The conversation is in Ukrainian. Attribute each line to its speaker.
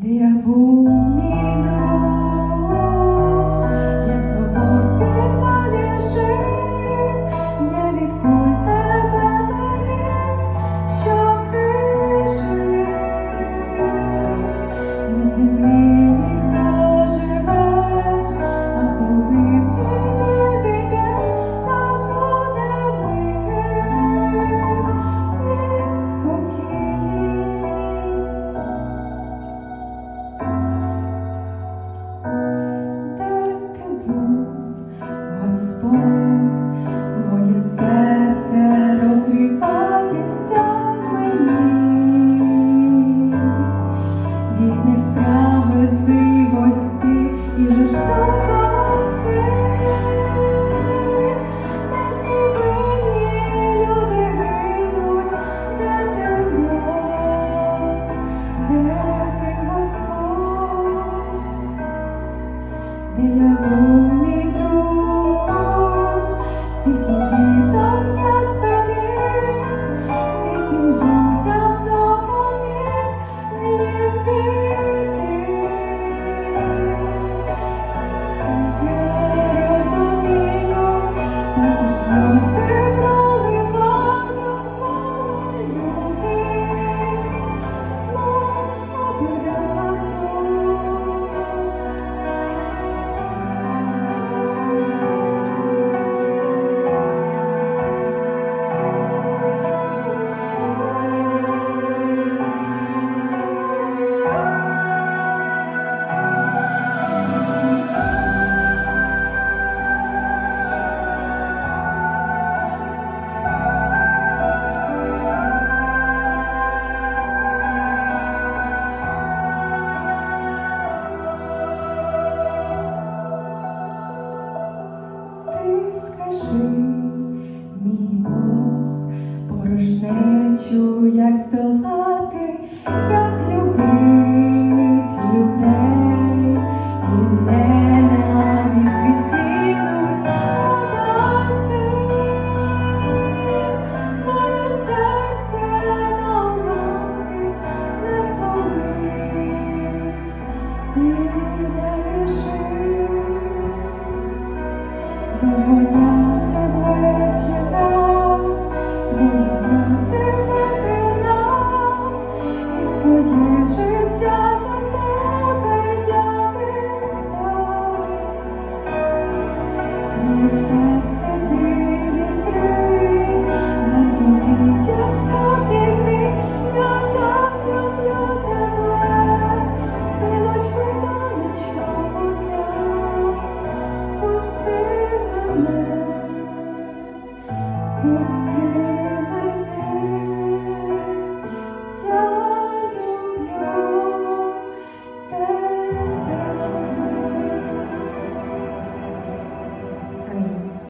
Speaker 1: de abominar. Et l'amour. навчу, як здолати, як любити людей, і ненависть відкинуть подаси, своє серце на уламки не зломить. І не лишить, того я тебе чекаю. Thank you.